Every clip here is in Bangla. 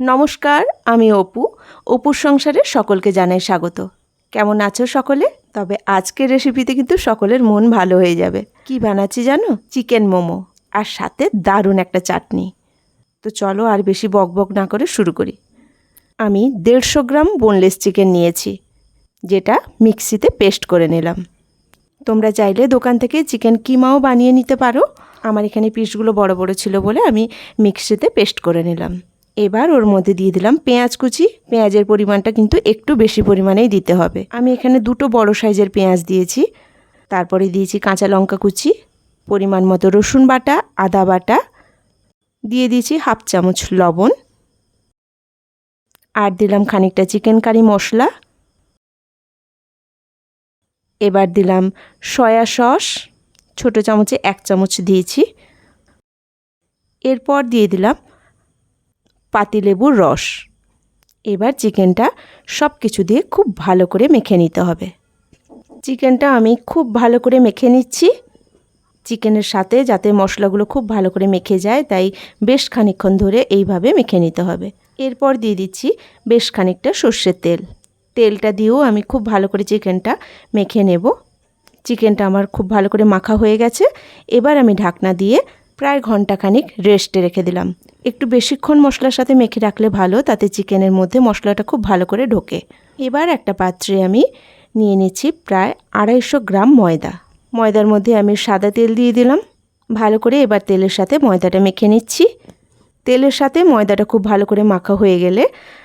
নমস্কার, আমি অপু। অপুর সংসারে সকলকে জানাই স্বাগত। কেমন আছো সকলে? তবে আজকের রেসিপিতে কিন্তু সকলের মন ভালো হয়ে যাবে। কি বানাচ্ছি জানো? চিকেন মোমো আর সাথে দারুণ একটা চাটনি। তো চলো আর বেশি বকবক না করে শুরু করি। আমি দেড়শো গ্রাম বোনলেস চিকেন নিয়েছি, যেটা মিক্সিতে পেস্ট করে নিলাম। তোমরা চাইলে দোকান থেকে চিকেন কিমাও বানিয়ে নিতে পারো। আমার এখানে পিসগুলো বড় বড় ছিল বলে আমি মিক্সিতে পেস্ট করে নিলাম। এবার ওর মধ্যে দিয়ে দিলাম পেঁয়াজ কুচি। পেঁয়াজের পরিমাণটা কিন্তু একটু বেশি পরিমাণেই দিতে হবে। আমি এখানে দুটো বড় সাইজের পেঁয়াজ দিয়েছি। তারপরে দিয়েছি কাঁচা লঙ্কা কুচি, পরিমাণ মতো রসুন বাটা, আদা বাটা। দিয়ে দিয়েছি হাফ চামচ লবণ। আর দিলাম খানিকটা চিকেন কারি মশলা। এবার দিলাম সয়া সস, ছোট চামচে এক চামচ দিয়েছি। এরপর দিয়ে দিলাম পাতিলেবুর রস। এবার চিকেনটা সব কিছু দিয়ে খুব ভালো করে মেখে নিতে হবে। চিকেনটা আমি খুব ভালো করে মেখে নিচ্ছি। চিকেনের সাথে যাতে মশলাগুলো খুব ভালো করে মেখে যায়, তাই বেশ খানিকক্ষণ ধরে এইভাবে মেখে নিতে হবে। এরপর দিয়ে দিচ্ছি বেশ খানিকটা সর্ষের তেল। তেলটা দিয়েও আমি খুব ভালো করে চিকেনটা মেখে নেব। চিকেনটা আমার খুব ভালো করে মাখা হয়ে গেছে। এবার আমি ঢাকনা দিয়ে প্রায় ঘন্টাখানিক রেস্টে রেখে দিলাম। একটু বেশিক্ষণ মশলার সাথে মেখে রাখলে ভালো, তাতে চিকেনের মধ্যে মশলাটা খুব ভালো করে ঢোকে। এবার একটা পাত্রে আমি নিয়ে নিচ্ছি প্রায় আড়াইশো গ্রাম ময়দা। ময়দার মধ্যে আমি সাদা তেল দিয়ে দিলাম। ভালো করে এবার তেলের সাথে ময়দাটা মেখে নিচ্ছি। তেলের সাথে ময়দাটা খুব ভালো করে মাখা হয়ে গেলে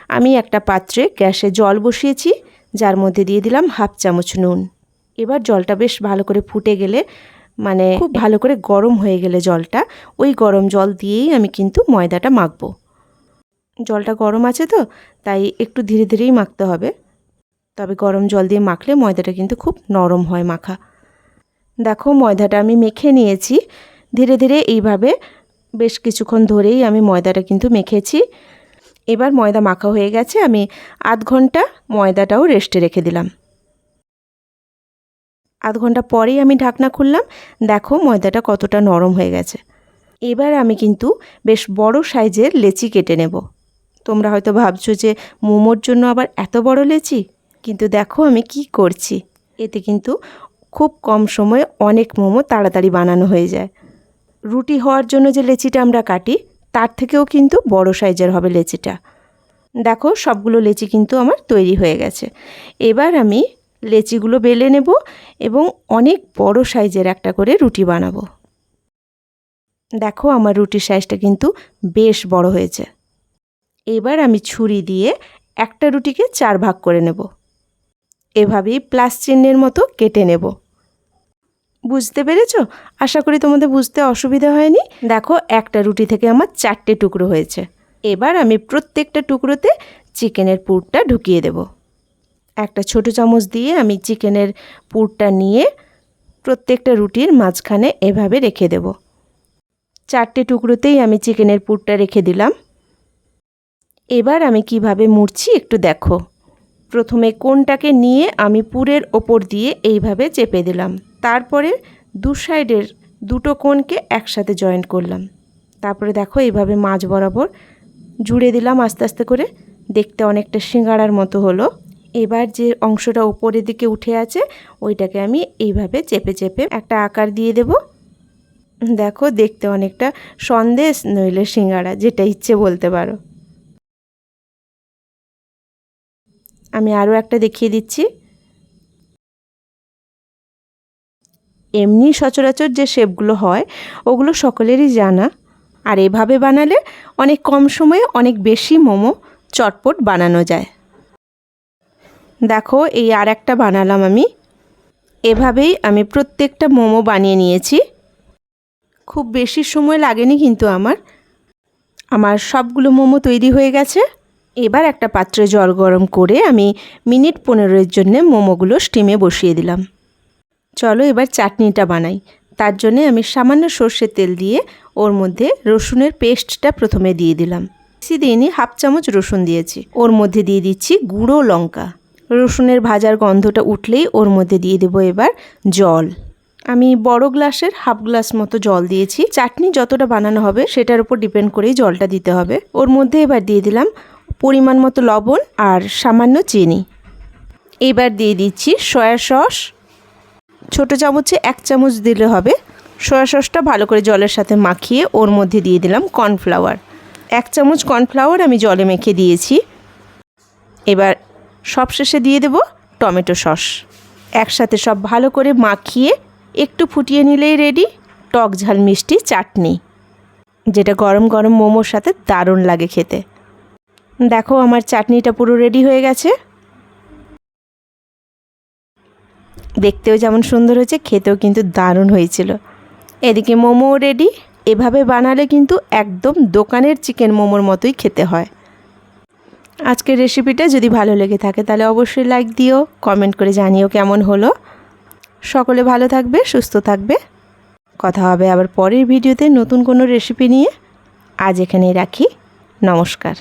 আমি একটা পাত্রে গ্যাসে জল বসিয়েছি, যার মধ্যে দিয়ে দিলাম হাফ চামচ নুন। এবার জলটা বেশ ভালো করে ফুটে গেলে মানে খুব ভালো। করে গরম হয়ে গেলে জলটা ওই গরম জল দিয়েই আমি কিন্তু ময়দাটা মাখবো। জলটা গরম আছে তো তাই একটু ধীরে ধীরেই মাখতে হবে। তবে গরম জল দিয়ে মাখলে ময়দাটা কিন্তু খুব নরম হয় মাখা। দেখো ময়দাটা আমি মেখে নিয়েছি। ধীরে ধীরে এইভাবে বেশ কিছুক্ষণ ধরেই আমি ময়দাটা কিন্তু মেখেছি। এবার ময়দা মাখা হয়ে গেছে আমি আধ ঘণ্টা ময়দাটাও রেস্টে রেখে দিলাম। আধ ঘণ্টা পরেই আমি ঢাকনা খুললাম। দেখো ময়দাটা কতটা নরম হয়ে গেছে। এবার আমি কিন্তু বেশ বড় সাইজের লেচি কেটে নেব। তোমরা হয়তো ভাবছ যে মোমোর জন্য আবার এত বড় লেচি? কিন্তু দেখো আমি কি করছি। এতে কিন্তু খুব কম সময়ে অনেক মোমো তাড়াতাড়ি বানানো হয়ে যায়। রুটি হওয়ার জন্য যে লেচিটা আমরা কাটি, তার থেকেও কিন্তু বড় সাইজের হবে লেচিটা। দেখো সবগুলো লেচি কিন্তু আমার তৈরি হয়ে গেছে। এবার আমি লেচিগুলো বেলে নেব এবং অনেক বড় সাইজের একটা করে রুটি বানাবো। দেখো আমার রুটির সাইজটা কিন্তু বেশ বড় হয়েছে। এবার আমি ছুরি দিয়ে একটা রুটিকে চার ভাগ করে নেব। এভাবেই প্লাস চিহ্নের মতো কেটে নেব। বুঝতে পেরেছ? আশা করি তোমাদের বুঝতে অসুবিধা হয়নি। দেখো একটা রুটি থেকে আমার চারটে টুকরো হয়েছে। এবার আমি প্রত্যেকটা টুকরোতে চিকেনের পুরটা ঢুকিয়ে দেব। একটা ছোট চামচ দিয়ে আমি চিকেনের পুরটা নিয়ে প্রত্যেকটা রুটির মাঝখানে এভাবে রেখে দেব। চারটে টুকরোতেই আমি চিকেনের পুরটা রেখে দিলাম। এবার আমি কীভাবে মুড়ছি একটু দেখো। প্রথমে কোনটাকে নিয়ে আমি পুরের ওপর দিয়ে এইভাবে চেপে দিলাম। তারপরে দু সাইডের দুটো কোণকে একসাথে জয়েন্ট করলাম। তারপরে দেখো এইভাবে মাছ বরাবর জুড়ে দিলাম আস্তে আস্তে করে। দেখতে অনেকটা সিঙ্গাড়ার মতো হলো। এবার যে অংশটা ওপরের দিকে উঠে আছে, ওইটাকে আমি এইভাবে চেপে চেপে একটা আকার দিয়ে দেব। দেখো, দেখতে অনেকটা সন্দেশ নইলে সিঙ্গাড়া যেটা ইচ্ছে বলতে পারো। আমি আরও একটা দেখিয়ে দিচ্ছি। এমনি সচরাচর যে শেপগুলো হয়, ওগুলো সকলেরই জানা। আর এভাবে বানালে অনেক কম সময়ে অনেক বেশি মোমো চটপট বানানো যায়। দেখো, এই আর একটা বানালাম আমি। এভাবেই আমি প্রত্যেকটা মোমো বানিয়ে নিয়েছি। খুব বেশি সময় লাগেনি কিন্তু আমার। আমার সবগুলো মোমো তৈরি হয়ে গেছে। এবার একটা পাত্রে জল গরম করে আমি মিনিট পনেরোর জন্যে মোমোগুলো স্টিমে বসিয়ে দিলাম। চলো এবার চাটনিটা বানাই। তার জন্যে আমি সামান্য সর্ষের তেল দিয়ে ওর মধ্যে রসুনের পেস্টটা প্রথমে দিয়ে দিলাম। বেশি দিইনি, হাফ চামচ রসুন দিয়েছি। ওর মধ্যে দিয়ে দিচ্ছি গুঁড়ো লঙ্কা। রসুনের ভাজার গন্ধটা উঠলেই ওর মধ্যে দিয়ে দেবো এবার জল। আমি বড় গ্লাসের হাফ গ্লাস মতো জল দিয়েছি। চাটনি যতটা বানানো হবে সেটার উপর ডিপেন্ড করেই জলটা দিতে হবে। ওর মধ্যে এবার দিয়ে দিলাম পরিমাণ মতো লবণ আর সামান্য চিনি। এবার দিয়ে দিচ্ছি সয়া সস। ছোট চামচে এক চামচ দিলে হবে। সয়া সসটা ভালো করে জলের সাথে মাখিয়ে ওর মধ্যে দিয়ে দিলাম কর্নফ্লাওয়ার। এক চামচ কর্নফ্লাওয়ার আমি জলে মেখে দিয়েছি। এবার সবশেষে দিয়ে দেব টমেটো সস। একসাথে সব ভালো করে মাখিয়ে একটু ফুটিয়ে নিলেই রেডি টক ঝাল মিষ্টি চাটনি, যেটা গরম গরম মোমোর সাথে দারুণ লাগে খেতে। দেখো আমার চাটনিটা পুরো রেডি হয়ে গেছে। দেখতেও যেমন সুন্দর হয়েছে, খেতেও কিন্তু দারুণ হয়েছিল। এদিকে মোমোও রেডি এভাবে বানালে কিন্তু একদম দোকানের চিকেন মোমোর মতোই খেতে হয়। আজকের রেসিপিটা যদি ভালো লেগে থাকে, তাহলে অবশ্যই লাইক দিও কমেন্ট করে জানিও কেমন হলো। সকলে ভালো থাকবে, সুস্থ থাকবে। কথা হবে আবার পরের ভিডিওতে নতুন কোনো রেসিপি নিয়ে। আজ এখানেই রাখি। নমস্কার।